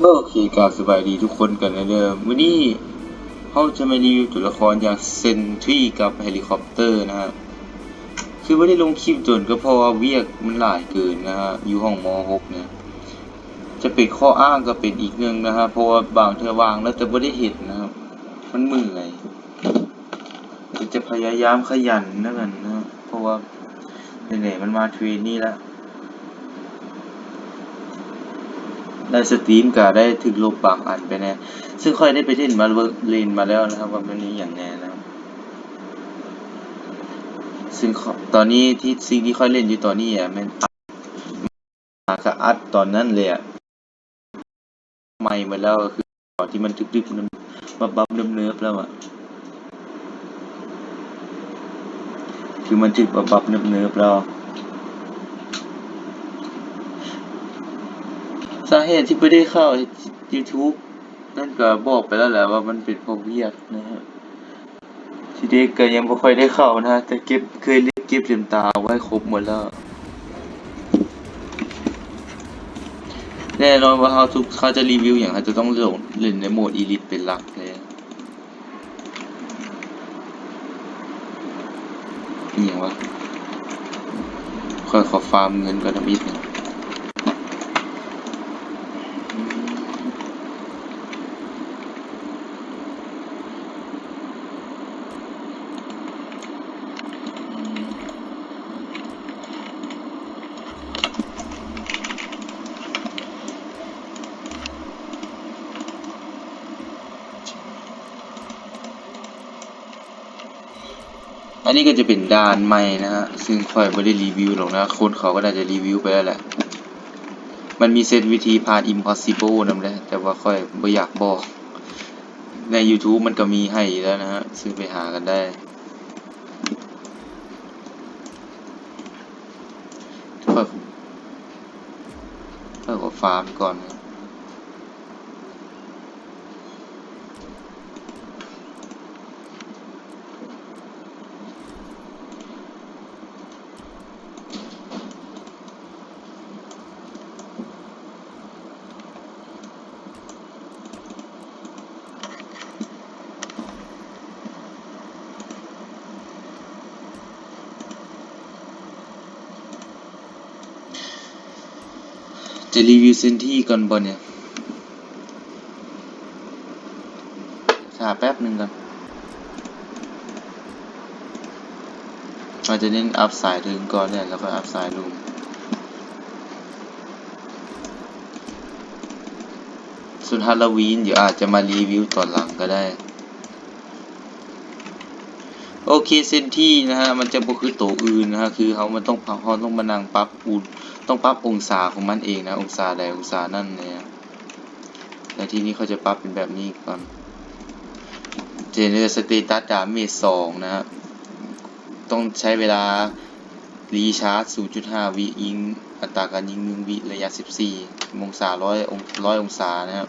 โอเคกราบสบายดีทุกคนกันนะเดิมวันนี้เขาจะมารีวิวตัวละครอย่างเซนทรีกับเฮลิคอปเตอร์นะฮะคือไม่ได้ลงคลิปจนก็เพราะว่าเวียกมันหลายเกินนะฮะอยู่ห้องม .6 เนี่ยจะเป็นข้ออ้างก็เป็นอีกหนึ่องนะฮะเพราะว่าบางเธอวางแล้วแต่ไม่ได้เห็นนะครับมันเมื่อยจะพยายามขยันนะกันนะเพราะว่าไหนๆมันมาเทรนนี่แล้ว ได้สตรีมก็ได้ถึงลบบางอันไปแน่ซึ่งค่อยได้ไปเล่นมาเล่นมาแล้วนะครับว่ามันนี้อย่างแน่นะครับซึ่งตอนนี้ที่สิ่งที่ค่อยเล่นอยู่ตอนนี้อะมันอัดมาอัดตอนนั้นเลยอะไม่มาแล้วก็คือตอนที่มันดึกๆมันบับบับเนิบๆแล้วอะคือมันถึกบับบับเนิบๆแล้ว สา เหตุที่ไม่ได้เข้า YouTube นั่นก็บอกไปแล้วแหละว่ามันเป็นพราะเวียกนะฮะทีเด็กก็ยังไม่ค่อยได้เข้านะแต่เก็บเคยเล่นเก็บเต็มตาไว้ครบหมดแล้ว แน่นอนว่าเขาทุกเขาจะรีวิวอย่างเขาจะต้องลงเล่นในโหมดอีลิทเป็นหลักเลยอย่างวะค่อยขอฟาร์มเงินก่อนนะมิดนึ่ง อันนี้ก็จะเป็นด่านใหม่นะฮะ ซึ่งค่อยไม่ได้รีวิวหรอกนะ คนเขาก็น่าจะรีวิวไปแล้วแหละ มันมีเซตวิธีผ่าน impossible นำเลยแต่ว่าค่อยไม่อยากบอก ใน YouTube มันก็มีให้แล้วนะฮะซึ่งไปหากันได้ค่อยค่อยขอฟาร์มก่อนนะ จะรีวิวเซนที่ก่อนบอเนี่ยช้าแป๊บหนึ่งก่อนเราจะเน้นอัพสายถึงก่อนเนี่ยแล้วก็อัพสายลงส่วนฮาโลวีนเดี๋ยวอาจจะมารีวิวตอนหลังก็ได้ โอเคเซนที่นะฮะมันจะบ่คือตัวอื่นนะฮะคือเขามันต้องเขาต้องมานั่งปรับอุณต้องปรับองศาของมันเองนะองศาใดองศานั่นเนี่ยและทีนี้เขาจะปรับเป็นแบบนี้ก่อนเจเนอร์สเตตัสดาเมจสองนะฮะต้องใช้เวลารีชาร์จ 0.5 วิยิง อัตราการยิง 1 วิระยะ 14 องศา 100 อง100 องศานะครับ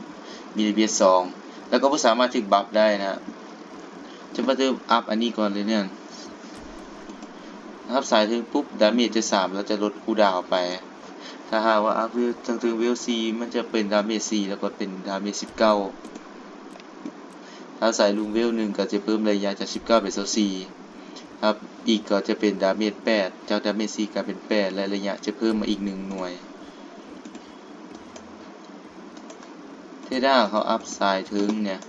มีระเบียด2แล้วก็สามารถถึกบัฟได้นะ จะมาเติมอัพอันนี้ก่อนเลยเนี่ยนะครับสายถึงปุ๊บดาเมจจะสามแล้วจะลดคูดาวไป ถ้าหากว่าอัพเวถึงถึงเวลซีมันจะเป็นดาเมจ4แล้วก็เป็นดาเมจ19ถ้าใส่ลุงเวลหนึ่งก็จะเพิ่มระยะจาก19เป็น24ครับอีกก็จะเป็นดาเมจ8จากดาเมจ4กลายเป็น8และระยะจะเพิ่มมาอีก1หน่วย เทด้าเขาอัพสายถึงเนี่ย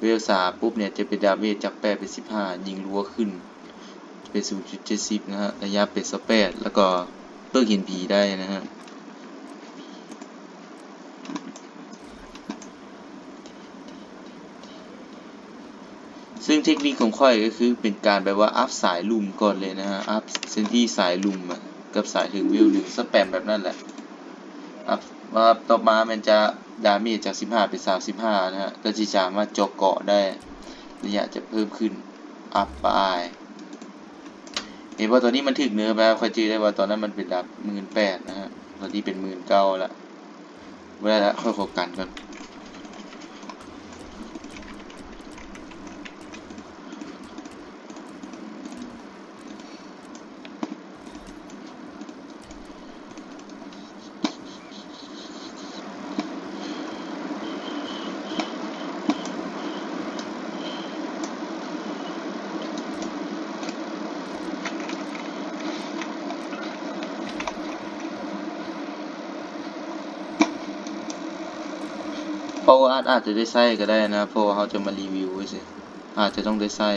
เวลสาปุ๊บเนี่ยจะเป็นดาเมจจาก8เป็น15ยิงรัวขึ้น เป็น0.70นะฮะระยะเป็น18แล้วก็เลิกเห็นผีได้นะฮะซึ่งเทคนิคของค่อยก็คือเป็นการแบบว่าอัพสายลุมก่อนเลยนะฮะ อัพเซนที่สายลุมกับสายถึงวิวหนึ่งสแปมแบบนั้นแหละ อัพว่าต่อมามันจะดามีจาก 15 เป็น 35 นะฮะก็จะสามารถจกเกาะได้ระยะจะเพิ่มขึ้นอัพไปเห็นว่าตอนนี้มันถึกเนื้อไปครับค่อยจีได้ว่าตอนนั้นมันเป็นดับหมื่นแปดนะฮะตอนนี้เป็นหมื่นเก้าละเวลาละค่อยโฟกันก่อน ราะว่าอาจอาจจะได้ใส่ก็ได้นะ เพราะว่าเขาจะมารีวิวไว้สิอาจจะต้องได้ใส่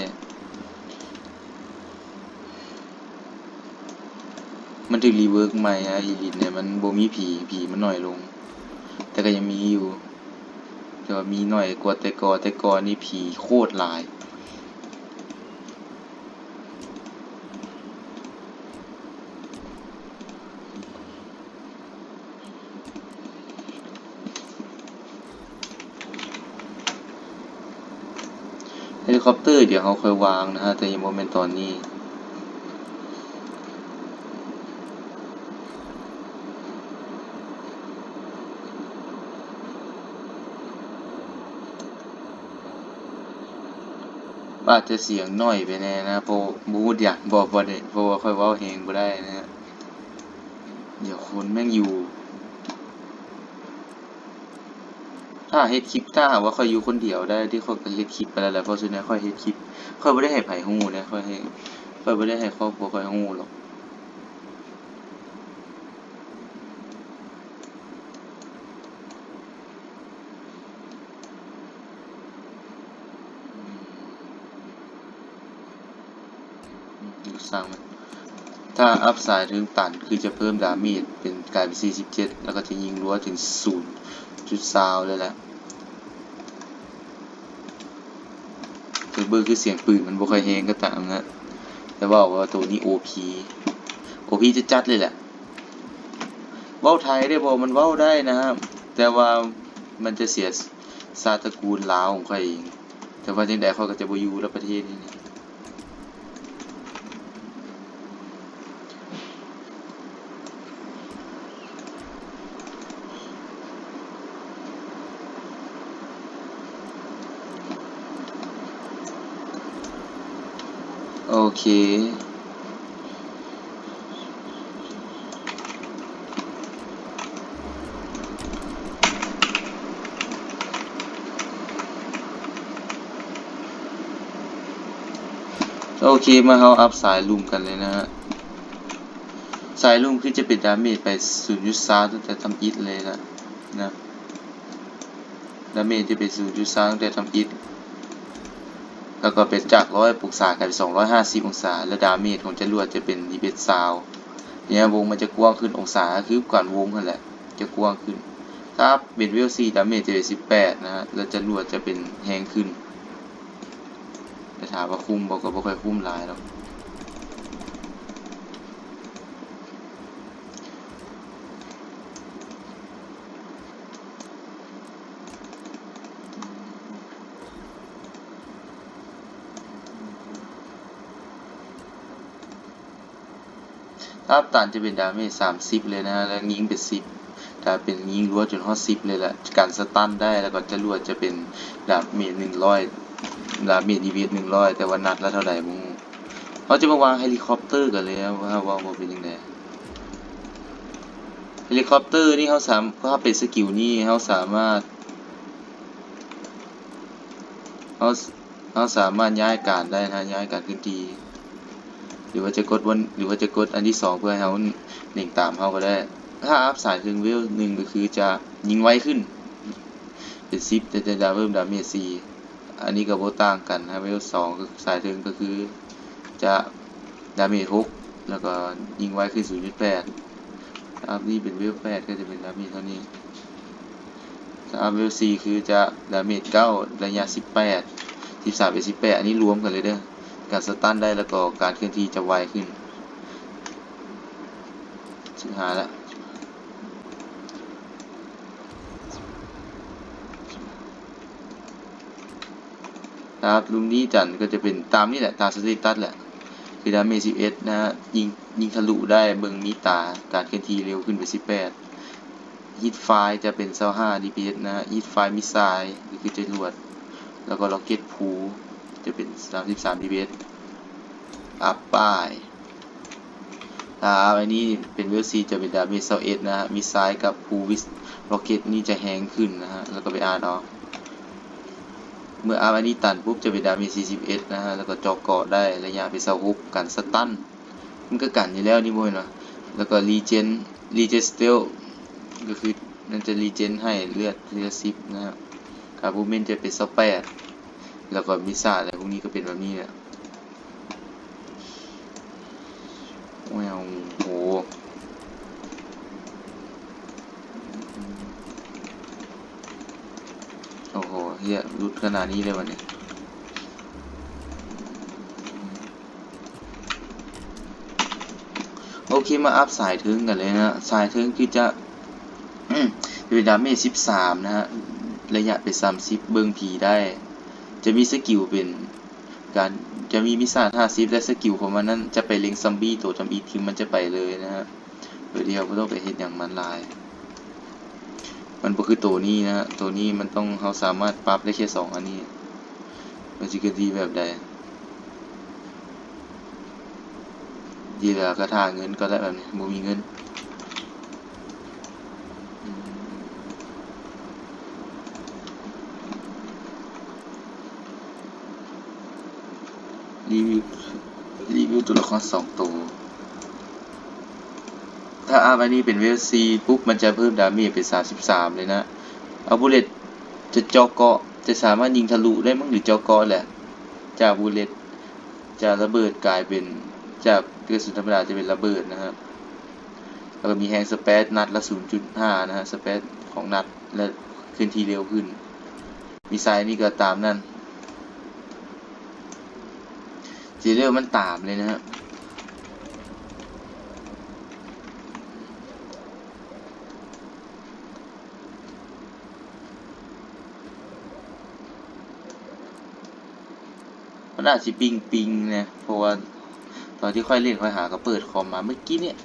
มันถึงรีเวิร์กใหม่อะอีลิทเนี่ยมันโบมีผีผีมันหน่อยลง แต่ก็ยังมีอยู่แต่ว่ามีหน่อยกว่าแต่ก่อนแต่ก่อนนี่ผีโคตรหลาย เฮลิคอปเตอร์เดี๋ยวเขาค่อยวางนะฮะแต่ยังโมเมนตอนนี้อาจจะเสียงน้อยไปแน่นะเพราะบูดอยากบอกบ่ได้เพราะว่าค่อยว้าเฮงบ่ได้นะฮะเดี๋ยวคนแม่งอยู่ ถ้าเฮ็ดคลิปถ้าหากว่าค่อยอยู่คนเดียวได้ที่ค่อยก็เฮ็ดคลิปไปแล้วแหละเพราะส่วนใหญ่ค่อยเฮ็ดคลิปค่อยบ่ได้ให้ไผฮู้นะค่อยให้ค่อยบ่ได้ให้ครอบครัวค่อยฮู้หรอกอยู่สร้างมัน ถ้าอัพสายถึงตันคือจะเพิ่มดาเมจเป็นกลายเป็น 47 แล้วก็จะยิงรั้วถึง0.20เลยแหละคือเบอร์คือเสียงปืนมันบ่ค่อยแฮงก็ตามนะ แต่ว่าว่าตัวนี้ OP OP จะจัดเลยแหละเว้าไทยได้บ่มันเว้าได้นะครับ แต่ว่ามันจะเสียชาตระกูลลาวของเขาเอง แต่ว่าจังได๋เขาก็จะบอยู่แล้วประเทศนี้ เค โอเค มาเขาอัพสายลุมกันเลยนะฮะ สายลุมคือจะเป็นดาเมจไป0.3ตั้งแต่ทำอิฐเลยนะนะ ดาเมจจะเป็น0.3ตั้งแต่ทำอิฐ แล้วก็เป็นจากร้อยองศากลายเป็นสองร้อยห้าสิบองศา แล้วดาเมจของจรวดจะเป็นดีเบสซาวเนี่ยวงมันจะกว้างขึ้นองศาคือก่อนวงนั่นแหละ จะกว้างขึ้นถ้าเป็นเวลซีดาเมจจะเป็นสิบแปดนะฮะแล้วจรวดจะเป็นแห้งขึ้นแต่ถามว่าคุ้มบอกก็บ่ค่อยคุ้มหลายหรอก ถ้าอัพตันจะเป็นดาเมจสามสิบเลยนะแล้วยิงเป็นสิบถ้าเป็นยิงรัวจนฮอดสิบเลยแหละการสตันได้แล้วก็จะรวดจะเป็นดาเมจหนึ่งร้อยดาเมจดีเวทหนึ่งร้อยแต่ว่านัดละเท่าไหร่มึงเขาจะมาวางเฮลิคอปเตอร์กันเลยนะว่าว่าว่าเป็นยังไงเฮลิคอปเตอร์นี่เขาสามถ้าเป็นสกิลนี่เขาสามารถเขาเขาสามารถย้ายการได้นะย้ายการขึ้นที หรือว่าจะกดวันหรือว่าจะกดอันที่สองเพื่อให้เขาหนึ่งตามเขาก็ได้ ถ้าอัพสายถึงเวลหนึ่งก็คือจะยิงไวขึ้นเป็นซิปแต่จะดาเพิ่มดาเมจสี่อันนี้ก็โบต่างกันนะเวลสองก็สายถึงก็คือจะดาเมจหกแล้วก็ยิงไวขึ้นศูนย์จุดแปดอัพนี่เป็นเวลแปดก็จะเป็นดาเมจเท่านี้ถ้าอัพเวลสี่คือจะดาเมจเก้าระยะสิบแปดสิบสามเป็นสิบแปดอันนี้รวมกันเลยเด้อ การสตันได้แล้วก็การเคลื่อนที่จะไวขึ้นชิบหายละครับลุมนี้จันก็จะเป็นตามนี่แหละตามสเตตัสแหละคือดาเมจ11นะฮะยิงยิงทะลุได้เบิงมีตาการเคลื่อนที่เร็วขึ้นไป 18ฮิตไฟจะเป็น25 DPS นะฮะฮิตไฟมิสไซล์คือจรวด แล้วก็ล็อกเก็ตพู จะเป็น 33 DPS อัพป้ายอ่าอันนี้เป็นเวลซีจะเป็นดาเมจ21นะฮะมิสไซล์กับพูวิสล็อกเก็ตนี่จะแฮงขึ้นนะฮะ แล้วก็ไปอ่านเอาเมื่ออาร์อันนี้ตันปุ๊บจะเป็นดาเมจ41 นะฮะ แล้วก็เจอกเกาะได้ระยะไปเซาฮุกกันสตันมันก็กันอยู่แล้วนี่บ่ยเนาะแล้วก็รีเจนรีเจนสเตลก็คือนั่นจะรีเจนให้เลือดเลือด10นะฮะอาร์บูเมนจะเป็นสแปด แล้วก็มิซาอะไรพวกนี้ก็เป็นแบบนี้เนี่ยแววโหโอ้โหเฮียรุดขนาดนี้เลยวันนี้โอเคมาอัพสายถึงกันเลยนะ สายถึงคือจะจะเป็นดาเมจสิบสามนะฮะ ระยะเป็นสามสิบเบิงผีได้ จะมีสกิลเป็นการจะมีมิสาท่าซิฟและสกิลของมันนั้นจะไปเล็งซัมบี้ตัวทำอีทีมมันจะไปเลยนะฮะโดยที่เราไม่ต้องไปเห็นอย่างมันลาย มันก็คือตัวนี้นะฮะตัวนี้มันต้องเขาสามารถปรับได้แค่สองอันนี้ มันจะกดีแบบใดดีเหลือกระทาเงินก็ได้แบบนี้บ่มีเงินอืมรีวิวรีวิว ตัวละครสองตัว ถ้าอาอันนี้เป็นเวลซีปุ๊บมันจะเพิ่มดาเมจเป็นสามสิบสามเลยนะเอาบุเลตจะจาะเกาะจะสามารถยิงทะลุได้มั้งหรือจาะเกาะแหละ จากบุเลตจะระเบิดกลายเป็นจากกระสุนธรรมดาจะเป็นระเบิดนะครับแล้วก็มีแฮงสเปซนัดละ 0.5 นะฮะสเปซของนัดและเคลื่อนที่เร็วขึ้น มีไซน์นี่ก็ตามนั่น จีเรียลมันตามเลยนะฮะมันอาจจะปิงปิงนะเพราะว่าตอนที่ค่อยเล่นค่อยหาก็เปิดคอมมาเมื่อกี้เนี่ย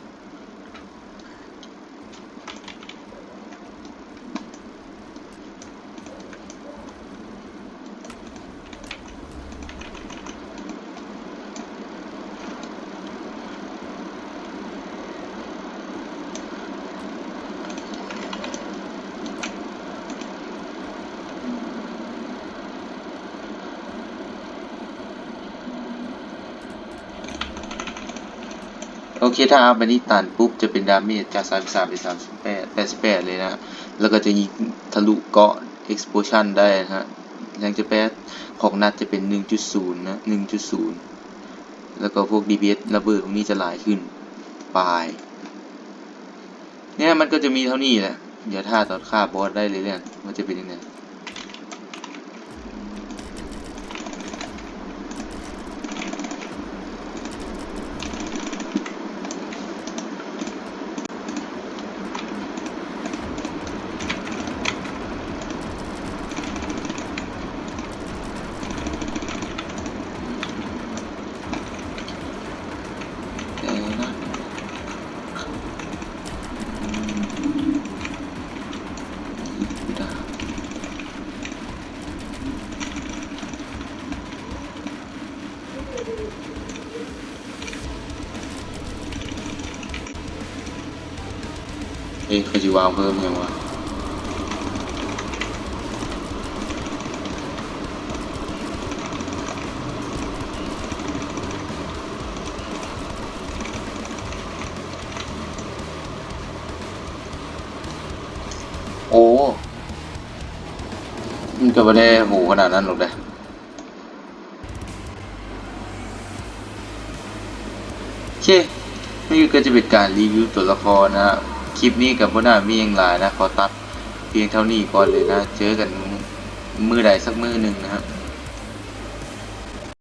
อเคถ้าอัพอันนี้ตันปุ๊บจะเป็นดาเมจจาก 33เป็น38 88 เลยนะฮะแล้วก็จะยิงทะลุเกาะ explosion ได้นะฮะแรงจะแปดของนัดจะเป็น 1.0 นะ 1.0 แล้วก็พวก DPS ระเบิดพวกนี้จะหลายขึ้นปลายเนี่ยมันก็จะมีเท่านี้แหละ เดี๋ยวถ้าตอนฆ่าบอสได้เลยเนี่ยมันจะเป็นยังไง เอ๊ะเขาจะวางเพิ่มยังวะโอ้ มันก็ไม่ได้โหขนาดนั้นหรอกนะโอเค นี่ก็จะเป็นการรีวิวตัวละครนะฮะ คลิปนี้กับพ่อหน้ามีอย่างไรนะขอตัดเพียงเท่านี้ก่อนเลยนะ เจอกันมือใดสักมือหนึ่งนะครับ